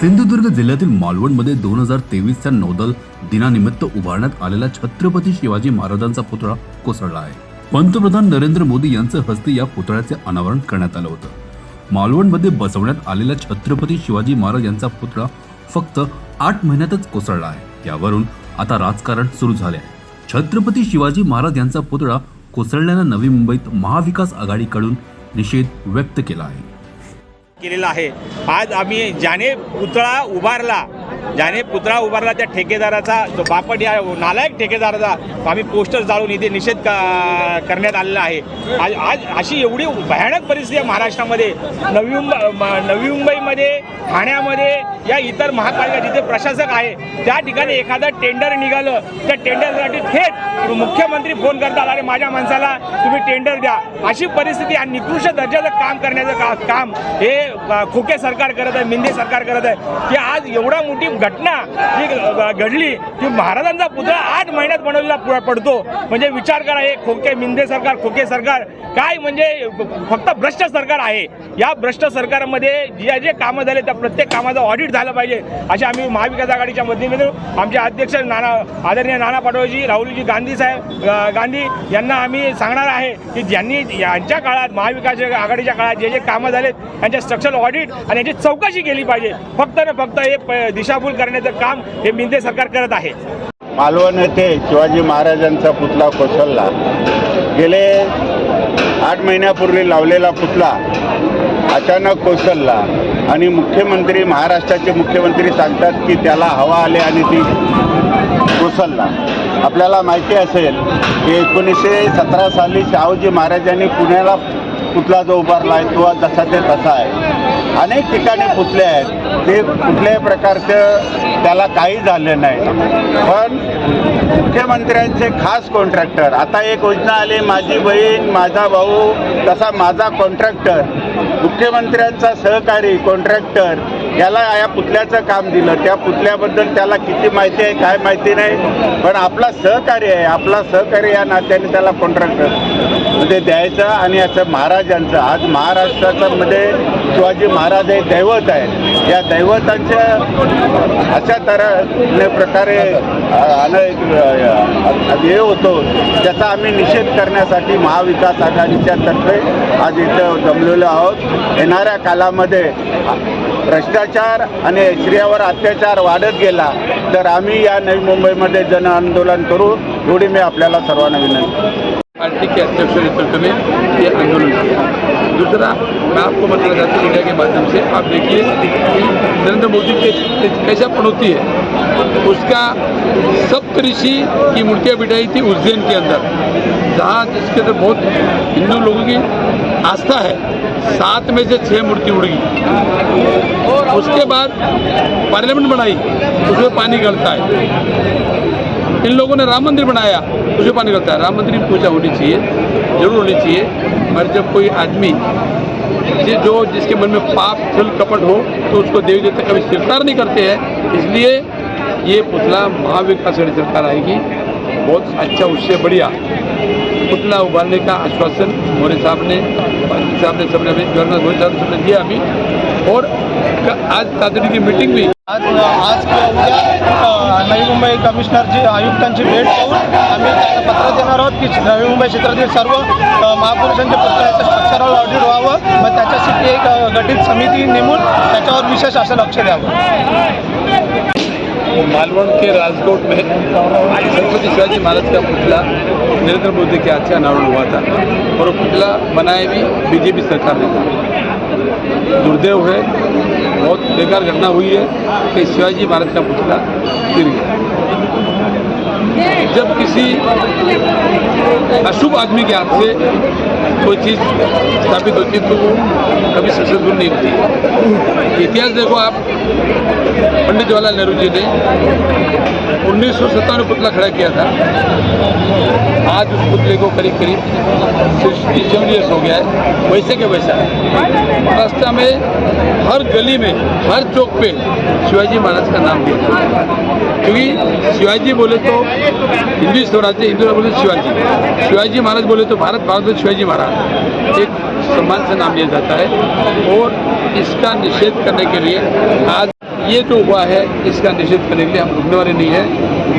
सिंधुदुर्ग जिल्ह्यातील मालवणमध्ये दोन हजार तेवीसच्या नौदल दिनानिमित्त उभारण्यात आलेला छत्रपती शिवाजी महाराजांचा पुतळा कोसळला आहे. पंतप्रधान नरेंद्र मोदी यांचं हस्ते या पुतळ्याचे अनावरण करण्यात आलं होतं. मालवणमध्ये बसवण्यात आलेला छत्रपती शिवाजी महाराज यांचा पुतळा फक्त आठ महिन्यातच कोसळला आहे. यावरून आता राजकारण सुरू झाले आहे छत्रपती शिवाजी महाराज यांचा पुतळा कोसळल्यानं नवी मुंबईत महाविकास आघाडीकडून निषेध व्यक्त केला आहे. केलेला आहे. आज आम्ही ज्याने पुतळा उभारला ज्याने पुतळा उभारला त्या ठेकेदाराचा जो बापट या नालायक ठेकेदाराचा आम्ही पोस्टर जाळून इथे निषेध करण्यात आलेला आहे. आज आज अशी एवढी भयानक परिस्थिती आहे महाराष्ट्रामध्ये. नवी मुंबई नवी मुंबईमध्ये ठाण्यामध्ये या इतर महापालिका जिथे प्रशासक आहे त्या ठिकाणी एखादं टेंडर निघालं. त्या टेंडरसाठी थेट मुख्यमंत्री फोन करतात अरे माझ्या माणसाला तुम्ही टेंडर द्या. अशी परिस्थिती आणि निकृष्ट दर्जाचं काम करण्याचं का काम हे खुके खोके सरकार करत आहे मिंदे सरकार करत आहे. की आज एवढा मोठी घटना जी घडली ती महाराजांचा पुतळा आठ महिन्यात बनवलेला पडतो. म्हणजे विचार करा हे खोके मिंदे सरकार खोके सरकार काय म्हणजे फक्त भ्रष्ट सरकार आहे. या भ्रष्ट सरकारमध्ये जे जे कामं झाले त्या प्रत्येक कामाचं ऑडिट झालं पाहिजे. असे आम्ही महाविकास आघाडीच्या वतीने आमचे अध्यक्ष नाना आदरणीय नाना पाटोळजी राहुलजी गांधी साहेब गांधी यांना आम्ही सांगणार आहे की ज्यांनी यांच्या काळात महाविकास आघाडीच्या काळात जे जे कामं झालेत त्यांच्या स्ट्रक्चरल ऑडिट आणि याची चौकशी केली पाहिजे. फक्त ना फक्त हे दिशा दिशाभूल करण्याचं काम हे मिंदे सरकार करत आहे. मालवण येथे शिवाजी महाराजांचा पुतळा कोसळला. गेले आठ महिन्यापूर्वी लावलेला पुतळा अचानक कोसळला आणि मुख्यमंत्री महाराष्ट्राचे मुख्यमंत्री सांगतात की त्याला हवा आले आणि ती कोसळला. आपल्याला माहिती असेल की एकोणीसशे सतरा साली शाहूजी महाराजांनी पुण्याला पुतळा जो उभारला आहे तो जसा ते तसा आहे. अनेक ठिकाणी पुसले आहेत. ते कुठल्याही प्रकारचं त्याला काही झालं नाही. पण मुख्यमंत्र्यांचे खास कॉन्ट्रॅक्टर आता एक योजना आली माझी बहीण माझा भाऊ तसा माझा कॉन्ट्रॅक्टर मुख्यमंत्र्यांचा सहकारी कॉन्ट्रॅक्टर याला या पुतल्याचं काम दिलं. त्या पुतल्याबद्दल त्याला किती माहिती आहे काय माहिती नाही पण आपला सहकार्य आहे. आपला सहकार्य या नात्याने त्याला कॉन्ट्रॅक्टरमध्ये म्हणजे द्यायचं आणि याचं महाराजांचं आज महाराष्ट्राचं मध्ये शिवाजी महाराज हे दैवत आहे या दैवतांच्या अशा तऱ्हेने प्रकारे हे होतो. त्याचा आम्ही निषेध करण्यासाठी महाविकास आघाडीच्या तर्फे आज इथं जमलेलो आहोत. येणाऱ्या कालामध्ये भ्रष्टाचार आणि स्त्रियावर अत्याचार वाढत गेला तर आम्ही या नवी मुंबईमध्ये जन आंदोलन करू. एवढी मी आपल्याला सर्वांना विनंती. पार्टीचे अध्यक्ष तुम्ही. ये आंदोलन किया। दूसरा, मैं आपको बताना चाहता हूँ मीडिया के माध्यम से, आप देखिए, नरेंद्र मोदी के कैसा पनौती है। उसका सप्तऋषि की मूर्तियाँ बिठाई थी उज्जैन के अंदर। जहाँ जिसके अंदर बहुत हिंदू लोगों की आस्था है, सात में से छः मूर्ति उड़ गई। उसके बाद पार्लियामेंट बनाई, उसमें पानी गलता है। इन लोगों ने राम मंदिर बनाया उसमें पानी करता है। राम मंदिर की पूजा होनी चाहिए, ज़रूर होनी चाहिए। मगर जब कोई आदमी जि- जिसके मन में पाप छल कपट हो तो उसको देवी देवता कभी स्वीकार नहीं करते हैं। इसलिए ये पुतला महाविकास आघाड़ी सरकार आएगी। बहुत अच्छा उससे बढ़िया पुतला उबालने का आश्वासन मोरे साहब ने साहब ने सबने गवर्नर मोदी साहब ने दिया अभी। और क- आज तातडी की मीटिंग हुई आज आज किंवा उद्या नवी मुंबई कमिशनरची आयुक्तांची भेट घेऊन आम्ही पत्र देणार आहोत की नवी मुंबई क्षेत्रातील सर्व महापुरुषांच्या पुतळ्याचं स्ट्रक्चरल ऑडिट व्हावं. व त्याच्यासाठी एक गठीत समिती नेमून त्याच्यावर विशेष असं लक्ष द्यावं. मालवण के राजकोट में छत्रपति शिवाजी महाराज का पुतला नरेंद्र मोदी के हाथ से अनावरण हुआ था और वो पुतला बनाया भी बीजेपी सरकार ने था दुर्दैव है बहुत बेकार घटना हुई है कि शिवाजी महाराज का पुतला गिर गया। जब किसी अशुभ आदमी के हाथ से कोई चीज़ स्थापित होती तो वो कभी सक्सेसफुल नहीं होती। इतिहास देखो आप पंडित जवाहरलाल नेहरू जी ने उन्नीस सौ सत्तावन पुतला खड़ा किया था। आज उस पुतले को करीब करीब सिक्सटी ईयर्स हो गया है वैसे के वैसा। महाराष्ट्र में हर गली में हर चौक पे शिवाजी महाराज का नाम लिया क्योंकि शिवाजी बोले तो हिंदू स्वराज्य हिंदू बोले शिवाजी। शिवाजी महाराज बोले तो भारत भारत शिवाजी महाराज। एक सम्मान से नाम लिया जाता है और इसका निषेध करने के लिए आज ये जो हुआ है, इसका निषेध करने के लिए हम रुकने वाले नहीं है।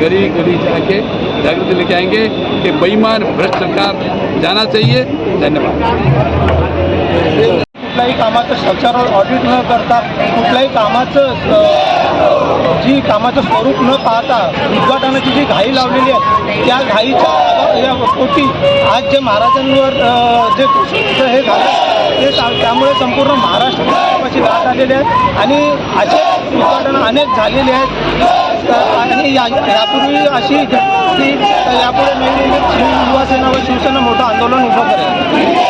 गली गली जाके जागृति लेके आएँगे कि बेईमान, भ्रष्ट सरकार जाना चाहिए। धन्यवाद। कुठल्याही कामाचं स्ट्रक्चरल ऑडिट न करता कुठल्याही कामाचं जी कामाचं स्वरूप न पाहता उद्घाटनाची जी घाई लावलेली आहे त्या घाईच्या या पोटी आज जे महाराजांवर जे हे झालं ते त्यामुळे संपूर्ण महाराष्ट्राची दाट आलेली आहे. आणि असे उद्घाटनं अनेक झालेली आहेत. आणि यापूर्वी अशी घटना यापुढे नवीन युवा सेना व शिवसेना मोठं आंदोलन उभं करेल.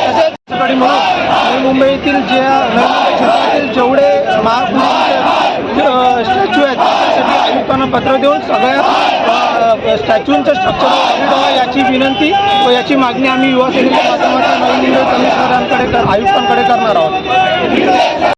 तसेच म्हणून मुंबईतील जे नवी शहरातील जेवढे महापुरुष स्टॅच्यू आहेत त्यासाठी आयुक्तांना पत्र देऊन सगळ्या स्टॅच्यूंचं स्ट्रक्चर याची विनंती व याची मागणी आम्ही युवा सेनेच्या माध्यमातून नवी मुंबई कमिशनरांकडे आयुक्तांकडे करणार आहोत.